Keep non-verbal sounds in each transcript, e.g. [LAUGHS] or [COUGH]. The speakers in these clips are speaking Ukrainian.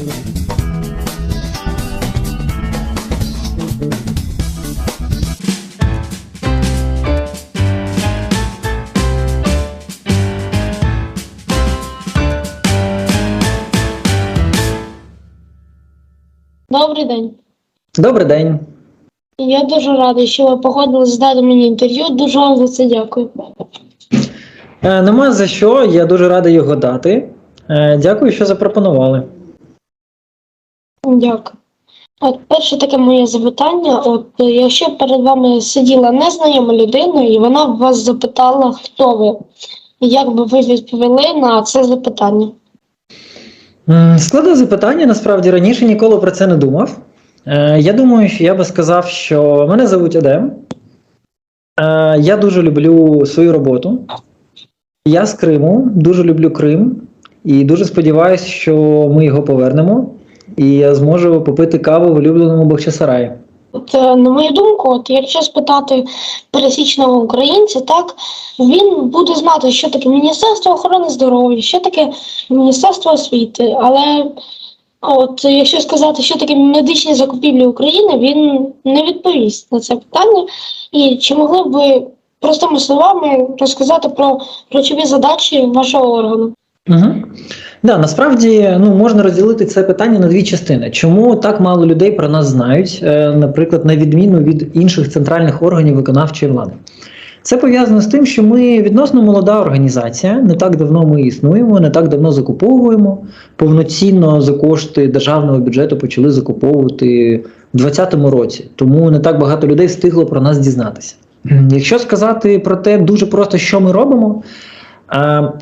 Добрий день. Добрий день. Я дуже радий, що ви погодились здати мені інтерв'ю. Дуже вам за це дякую. Е, нема за що, я дуже радий його дати. Е, дякую, що запропонували. Дякую. От перше таке моє запитання. От е, якщо перед вами сиділа незнайома людина, і вона вас запитала, хто ви, як би ви відповіли на це запитання? Складне запитання, насправді раніше ніколи про це не думав. Е, я думаю, що я би сказав, що мене звуть Едем. Е, я дуже люблю свою роботу. Я з Криму, дуже люблю Крим і дуже сподіваюся, що ми його повернемо, і я зможу попити каву в улюбленому Бахчисараї. От, е, на мою думку, от якщо спитати пересічного українця, так він буде знати, що таке Міністерство охорони здоров'я, що таке Міністерство освіти. Але от якщо сказати, що таке медичні закупівлі України, він не відповість на це питання. І чи могли б ви простими словами розказати про ключові задачі вашого органу? Угу. Да, насправді ну, можна розділити це питання на дві частини. Чому так мало людей про нас знають, е, наприклад, на відміну від інших центральних органів виконавчої влади? Це пов'язано з тим, що ми відносно молода організація, не так давно ми існуємо, не так давно закуповуємо. Повноцінно за кошти державного бюджету почали закуповувати в 2020 році, тому не так багато людей встигло про нас дізнатися. Якщо сказати про те, дуже просто, що ми робимо,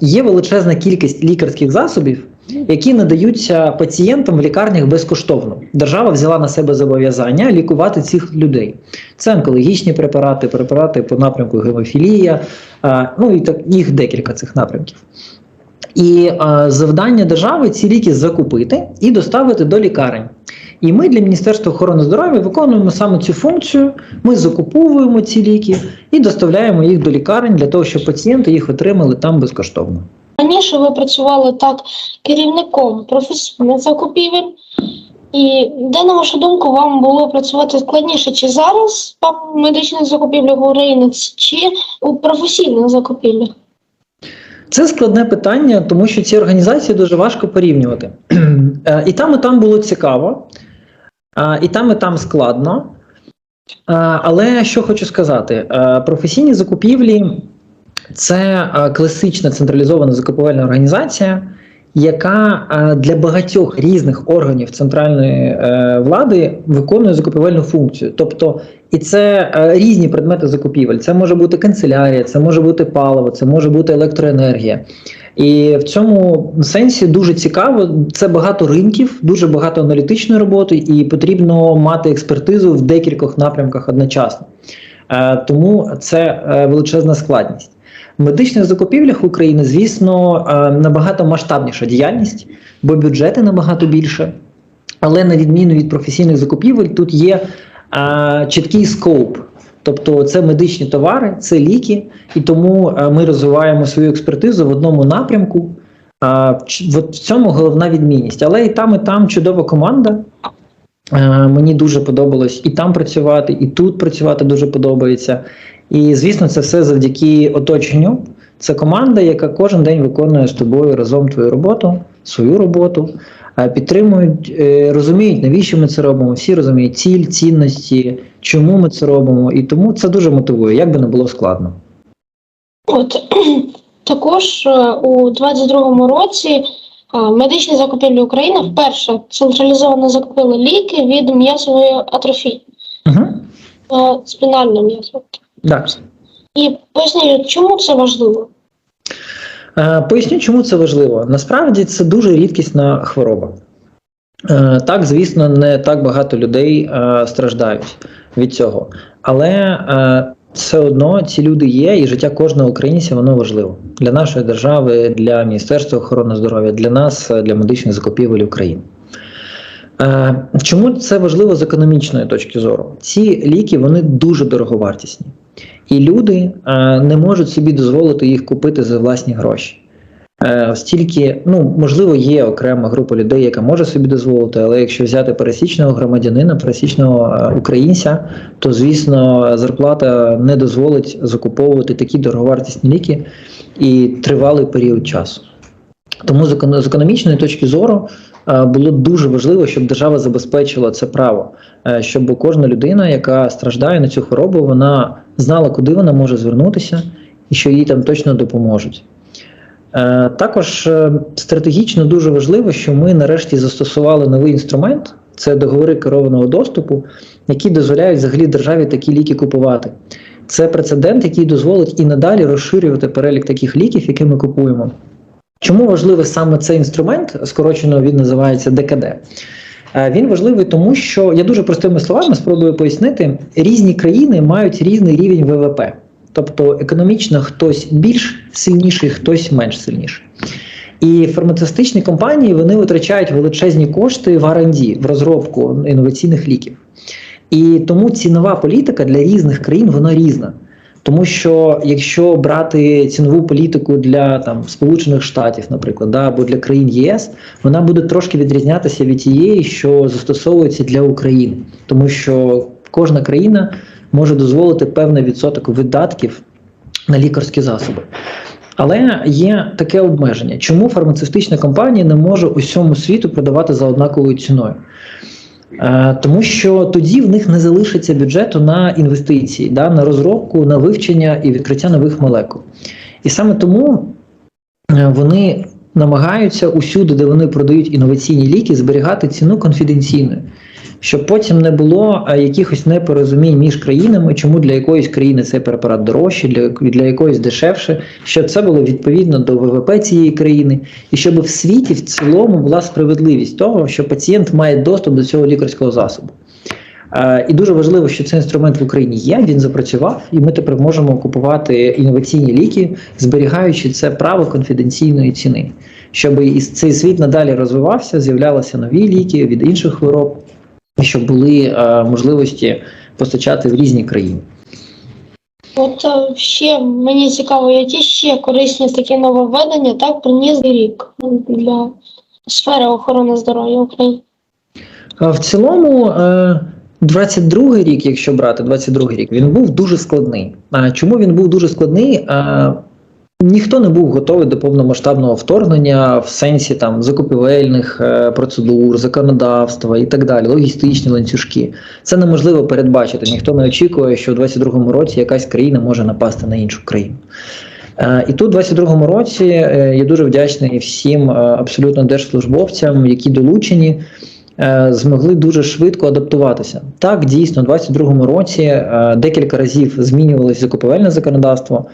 Є величезна кількість лікарських засобів, які надаються пацієнтам в лікарнях безкоштовно. Держава взяла на себе зобов'язання лікувати цих людей. Це онкологічні препарати, препарати по напрямку гемофілія, ну і так їх декілька цих напрямків. І завдання держави ці ліки закупити і доставити до лікарень. І ми для Міністерства охорони здоров'я виконуємо саме цю функцію. Ми закуповуємо ці ліки і доставляємо їх до лікарень для того, щоб пацієнти їх отримали там безкоштовно. Раніше ви працювали так керівником професійних закупівель. І де, на вашу думку, вам було працювати складніше, чи зараз в медичних закупівлях України, чи у професійних закупівлях? Це складне питання, тому що ці організації дуже важко порівнювати. [CLEARS THROAT] Е, І там, і там було цікаво, і там, і там складно. Але що хочу сказати: професійні закупівлі це класична централізована закупівельна організація, яка для багатьох різних органів центральної е, влади виконує закупівельну функцію. Тобто, і це е, різні предмети закупівель. Це може бути канцелярія, це може бути паливо, це може бути електроенергія. І в цьому сенсі дуже цікаво. Це багато ринків, дуже багато аналітичної роботи, і потрібно мати експертизу в декількох напрямках одночасно. Е, Тому це е, величезна складність. В медичних закупівлях України, звісно, е, набагато масштабніша діяльність, бо бюджети набагато більше. Але на відміну від професійних закупівель, тут є чіткий скоп. Тобто це медичні товари, це ліки, і тому е, ми розвиваємо свою експертизу в одному напрямку. Е, в цьому головна відмінність. Але і там, і там чудова команда. Е, Мені дуже подобалось і там працювати, і тут працювати дуже подобається. І звісно, це все завдяки оточенню. Це команда, яка кожен день виконує з тобою разом твою роботу, свою роботу, підтримують, е, розуміють, навіщо ми це робимо. Всі розуміють ціль, цінності, чому ми це робимо, і тому це дуже мотивує, як би не було складно. От [CLEARS THROAT] також е, у 22-му році е, медичні закупівлі України вперше централізовано закупили ліки від м'язової атрофії, Угу. е, спінального. Так. І пояснюю, чому це важливо. Е, Поясню, чому це важливо. Насправді це дуже рідкісна хвороба. Е, Так, звісно, не так багато людей е, страждають від цього. Але все одно ці люди є, і життя кожного українця воно важливо для нашої держави, для Міністерства охорони здоров'я, для нас, для медичних закупівель України. Чому це важливо з економічної точки зору? Ці ліки вони дуже дороговартісні, і люди е, не можуть собі дозволити їх купити за власні гроші. Е, Стільки, ну можливо, є окрема група людей, яка може собі дозволити, але якщо взяти пересічного громадянина, пересічного е, українця, то звісно зарплата не дозволить закуповувати такі дороговартісні ліки і тривалий період часу. Тому з економічної точки зору було дуже важливо, щоб держава забезпечила це право, щоб кожна людина, яка страждає на цю хворобу, вона знала, куди вона може звернутися, і що їй там точно допоможуть. Е, Також е, стратегічно дуже важливо, що ми нарешті застосували новий інструмент це договори керованого доступу, які дозволяють взагалі державі такі ліки купувати. Це прецедент, який дозволить і надалі розширювати перелік таких ліків, які ми купуємо. Чому важливий саме цей інструмент? Скорочено він називається ДКД. Е, Він важливий тому, що я дуже простими словами спробую пояснити, різні країни мають різний рівень ВВП. Тобто економічно хтось більш сильніший, хтось менш сильніший. І фармацевтичні компанії вони витрачають величезні кошти в R&D, в розробку інноваційних ліків. І тому цінова політика для різних країн вона різна. Тому що якщо брати цінову політику для там Сполучених Штатів, наприклад, да, або для країн ЄС, вона буде трошки відрізнятися від тієї, що застосовується для України, тому що кожна країна може дозволити певний відсоток видатків на лікарські засоби. Але є таке обмеження, чому фармацевтична компанія не може усьому світу продавати за однаковою ціною. Е, Тому що тоді в них не залишиться бюджету на інвестиції, да, на розробку, на вивчення і відкриття нових молекул. І саме тому е, вони намагаються усюди, де вони продають інноваційні ліки, зберігати ціну конфіденційною, щоб потім не було е, якихось непорозумінь між країнами, чому для якоїсь країни цей препарат дорожчий, для, для якоїсь дешевше, щоб це було відповідно до ВВП цієї країни, і щоб в світі в цілому була справедливість того, що пацієнт має доступ до цього лікарського засобу. Е, І дуже важливо, що цей інструмент в Україні є, він запрацював, і ми тепер можемо купувати інноваційні ліки, зберігаючи це право конфіденційної ціни, щоб і цей світ надалі розвивався, з'являлися нові ліки від інших хвороб, щоб були е, можливості постачати в різні країни. От е, ще мені цікаво, які ще корисні такі нововведення так приніс рік для сфери охорони здоров'я України. В цілому, е, 22-й рік, якщо брати 22-й рік, він був дуже складний. А чому він був дуже складний? Ніхто не був готовий до повномасштабного вторгнення в сенсі там закупівельних е, процедур, законодавства і так далі, логістичні ланцюжки. Це неможливо передбачити. Ніхто не очікує, що в 22-му році якась країна може напасти на іншу країну. Е, І тут, у 22-му році, е, я дуже вдячний всім абсолютно держслужбовцям, які долучені, змогли дуже швидко адаптуватися. Так, дійсно, у 22-му році декілька разів змінювалося закупівельне законодавство,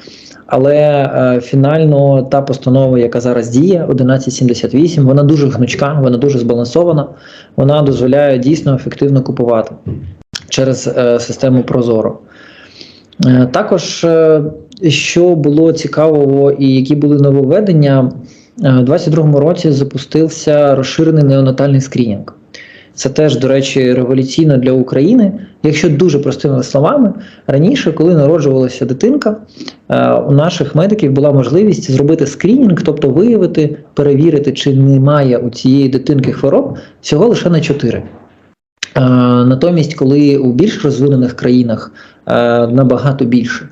але е, фінально та постанова, яка зараз діє, 1178, вона дуже гнучка, вона дуже збалансована, вона дозволяє дійсно ефективно купувати через е, систему Прозоро. Е, Також, що було цікавого і які були нововведення, у 2022 році запустився розширений неонатальний скринінг. Це теж, до речі, революційно для України. Якщо дуже простими словами, раніше, коли народжувалася дитинка, у наших медиків була можливість зробити скринінг, тобто виявити, перевірити, чи немає у цієї дитинки хвороб, всього лише на 4. Е, Натомість, коли у більш розвинених країнах е, набагато більше.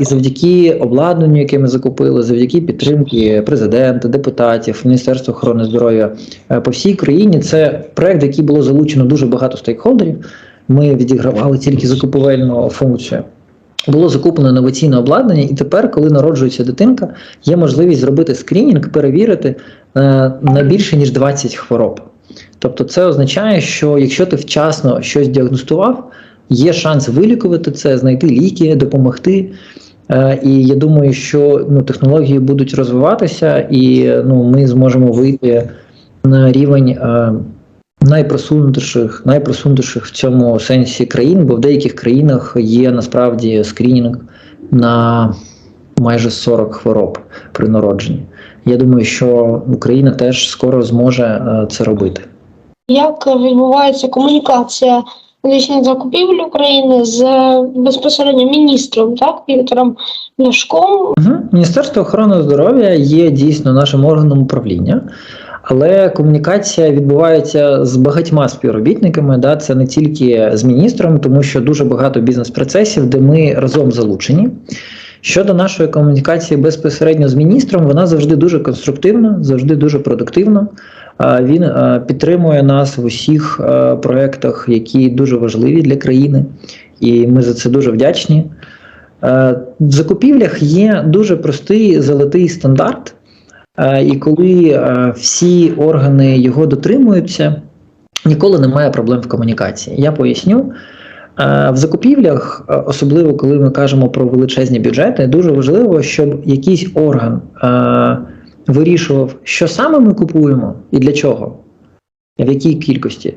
І завдяки обладнанню, яке ми закупили, завдяки підтримки президента, депутатів, Міністерства охорони здоров'я е, по всій країні, це проект, який було залучено дуже багато стейкхолдерів. Ми відігравали тільки закупівельну функцію. Було закуплено інноваційне обладнання, і тепер, коли народжується дитинка, є можливість зробити скринінг, перевірити е, на більше ніж 20 хвороб. Тобто, це означає, що якщо ти вчасно щось діагностував, є шанс вилікувати це, знайти ліки, допомогти. Е, І я думаю, що ну, технології будуть розвиватися, і ну, ми зможемо вийти на рівень е, найпросунутіших, найпросунутіших в цьому сенсі країн, бо в деяких країнах є насправді скринінг на майже 40 хвороб при народженні. Я думаю, що Україна теж скоро зможе е, це робити. Як відбувається комунікація медичних закупівель України з безпосередньо міністром, так, Віктором Ляшком. Угу. Міністерство охорони здоров'я є дійсно нашим органом управління, але комунікація відбувається з багатьма співробітниками. Да? Це не тільки з міністром, тому що дуже багато бізнес-процесів, де ми разом залучені. Щодо нашої комунікації безпосередньо з міністром, вона завжди дуже конструктивна, завжди дуже продуктивна. Він підтримує нас в усіх проєктах, які дуже важливі для країни, і ми за це дуже вдячні. В закупівлях є дуже простий золотий стандарт, і коли е, всі органи його дотримуються, ніколи немає проблем в комунікації. Я поясню. Е, В закупівлях, е, особливо коли ми кажемо про величезні бюджети, дуже важливо, щоб якийсь орган е, вирішував, що саме ми купуємо і для чого, в якій кількості,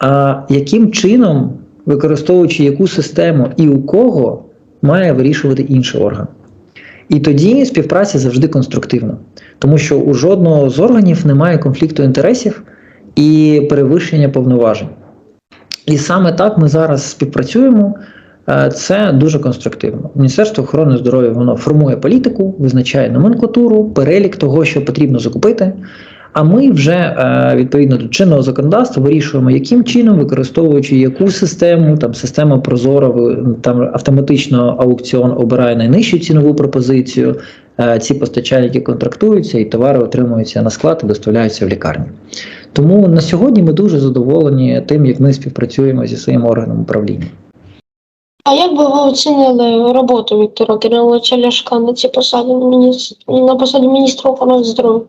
а яким чином, використовуючи яку систему і у кого, має вирішувати інший орган. І тоді співпраця завжди конструктивна, тому що у жодного з органів немає конфлікту інтересів і перевищення повноважень. І саме так ми зараз співпрацюємо. Е, Це дуже конструктивно. Міністерство охорони здоров'я воно формує політику, визначає номенклатуру, перелік того, що потрібно закупити. А ми вже е, відповідно до чинного законодавства вирішуємо, яким чином, використовуючи яку систему, там система Прозора, там автоматично аукціон обирає найнижчу цінову пропозицію. Е, Ці постачальники контрактуються і товари отримуються на склад і доставляються в лікарні. Тому на сьогодні ми дуже задоволені тим, як ми співпрацюємо зі своїм органом управління. А як би ви оцінили роботу Віктора Кириловича Ляшка на цій посаді на посаді міністра охорони здоров'я?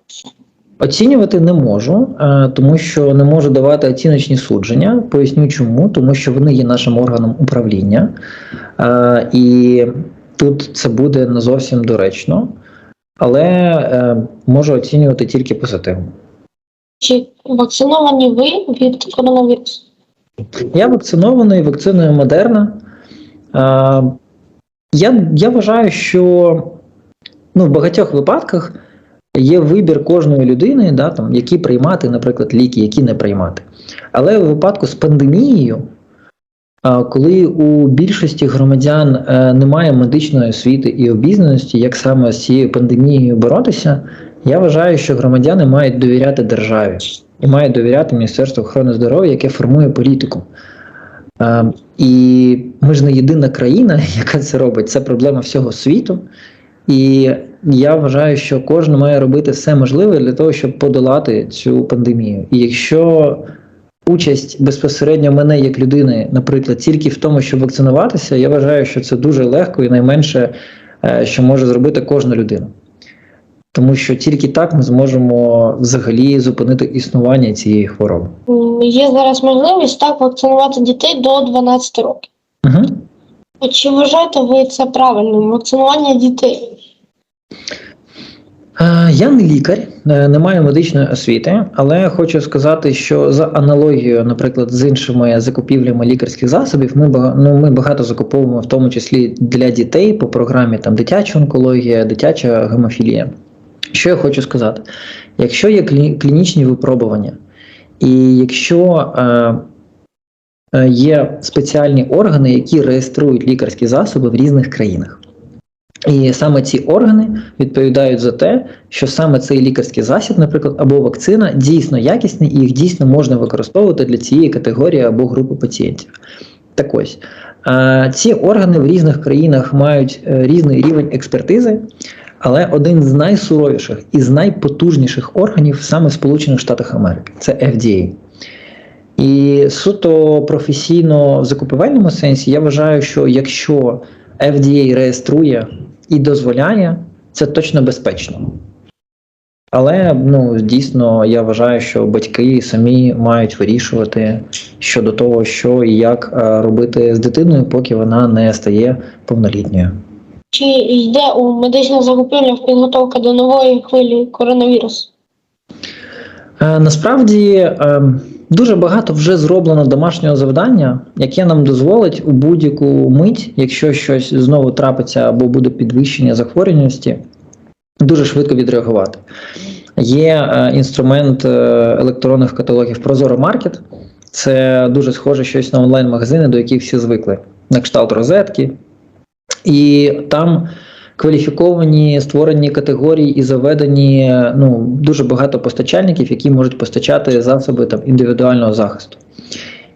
Оцінювати не можу, е, тому що не можу давати оціночні судження. Поясню чому, тому що вони є нашим органом управління, е, і тут це буде не зовсім доречно, але е, можу оцінювати тільки позитивно. Чи вакциновані ви від коронавірусу? Я вакцинований вакциною Модерна. Е, Я, я вважаю, що ну, в багатьох випадках є вибір кожної людини, да, там, які приймати, наприклад, ліки, які не приймати. Але у випадку з пандемією, коли у більшості громадян е, немає медичної освіти і обізнаності, як саме з цією пандемією боротися, я вважаю, що громадяни мають довіряти державі і мають довіряти Міністерству охорони здоров'я, яке формує політику. Е, І ми ж не єдина країна, [LAUGHS] яка це робить. Це проблема всього світу. І я вважаю, що кожен має робити все можливе для того, щоб подолати цю пандемію. І якщо участь безпосередньо мене як людини, наприклад, тільки в тому, щоб вакцинуватися, я вважаю, що це дуже легко і найменше, е, що може зробити кожна людина. Тому що тільки так ми зможемо взагалі зупинити існування цієї хвороби. Є зараз можливість так вакцинувати дітей до 12 років. Угу. Чи вважаєте ви це правильним? Вакцинування дітей? Е, Я не лікар, е, не маю медичної освіти, але хочу сказати, що за аналогією, наприклад, з іншими закупівлями лікарських засобів, ми ну, ми багато закуповуємо, в тому числі для дітей по програмі там дитяча онкологія, дитяча гемофілія. Що я хочу сказати? Якщо є клінічні випробування, і якщо е, е, є спеціальні органи, які реєструють лікарські засоби в різних країнах. І саме ці органи відповідають за те, що саме цей лікарський засіб, наприклад, або вакцина дійсно якісний і їх дійсно можна використовувати для цієї категорії або групи пацієнтів. Так ось ці органи в різних країнах мають е, різний рівень експертизи, але один з найсуровіших і з найпотужніших органів саме в Сполучених Штатах Америки це FDA. І суто професійно в закупівельному сенсі я вважаю, що якщо FDA реєструє і дозволяє, це точно безпечно. Але ну, дійсно я вважаю, що батьки самі мають вирішувати щодо того, що і як е, робити з дитиною, поки вона не стає повнолітньою. Чи йде у медичних закупівлях підготовка до нової хвилі коронавірусу? Е, Насправді е, дуже багато вже зроблено домашнього завдання, яке нам дозволить у будь-яку мить, якщо щось знову трапиться або буде підвищення захворюваності, дуже швидко відреагувати. Є е, інструмент е, електронних каталогів Прозоро Маркет, Це дуже схоже щось на онлайн-магазини, до яких всі звикли, на кшталт розетки. І там кваліфіковані створені категорії і заведені ну, дуже багато постачальників, які можуть постачати засоби там, індивідуального захисту.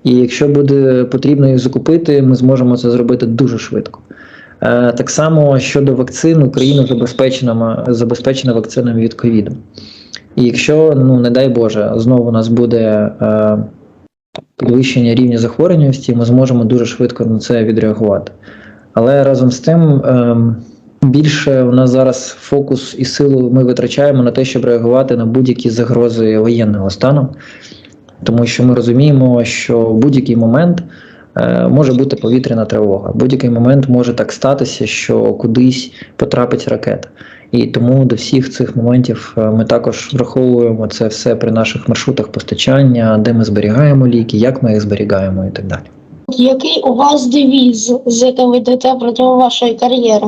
І якщо буде потрібно їх закупити, ми зможемо це зробити дуже швидко. Е, Так само щодо вакцин, Україна забезпечена, забезпечена вакцинами від ковіду. І якщо, ну не дай Боже, знову у нас буде е, підвищення рівня захворюваності, ми зможемо дуже швидко на це відреагувати. Але разом з тим, е, більше у нас зараз фокус і силу ми витрачаємо на те, щоб реагувати на будь-які загрози воєнного стану, тому що ми розуміємо, що в будь-який момент е, може бути повітряна тривога. В будь-який момент може так статися, що кудись потрапить ракета. І тому до всіх цих моментів е, ми також враховуємо це все при наших маршрутах постачання, де ми зберігаємо ліки, як ми їх зберігаємо і так далі. Який у вас девіз, з яким ви йдете протягом вашої кар'єри?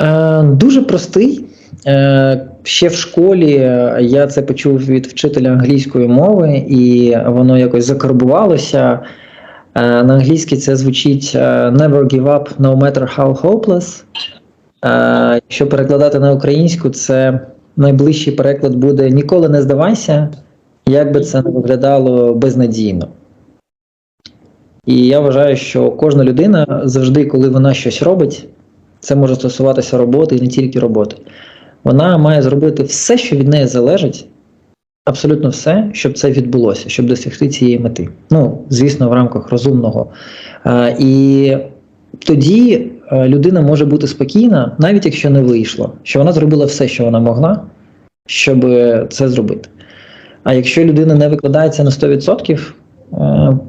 Е, дуже простий. Е, ще в школі е, я це почув від вчителя англійської мови, і воно якось закарбувалося. На англійській це звучить Never give up, no matter how hopeless. Е, якщо перекладати на українську, це найближчий переклад буде Ніколи не здавайся, як би це не виглядало безнадійно. І я вважаю, що кожна людина завжди, коли вона щось робить, це може стосуватися роботи і не тільки роботи. Вона має зробити все, що від неї залежить, абсолютно все, щоб це відбулося, щоб досягти цієї мети. Ну, звісно, в рамках розумного. А, і тоді е, людина може бути спокійна, навіть якщо не вийшло, що вона зробила все, що вона могла, щоб це зробити. А якщо людина не викладається на 100%, Е,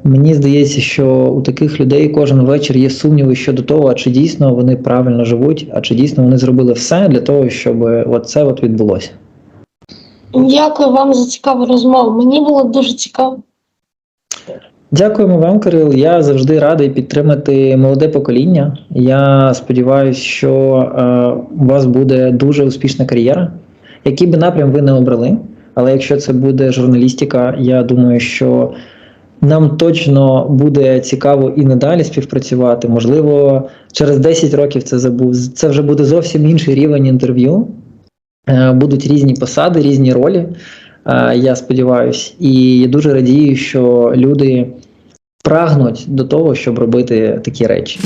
Мені здається, що у таких людей кожен вечір є сумніви щодо того, а чи дійсно вони правильно живуть, а чи дійсно вони зробили все для того, щоб от це от відбулося. Дякую вам за цікаву розмову. Мені було дуже цікаво. Дякуємо вам, Кирил. Я завжди радий підтримати молоде покоління. Я сподіваюся, що е, у вас буде дуже успішна кар'єра, який би напрям ви не обрали. Але якщо це буде журналістика, я думаю, що нам точно буде цікаво і надалі співпрацювати. Можливо, через 10 років це забув. Це вже буде зовсім інший рівень інтерв'ю. Е, Будуть різні посади, різні ролі. е, Я сподіваюся, і я дуже радію, що люди прагнуть до того, щоб робити такі речі.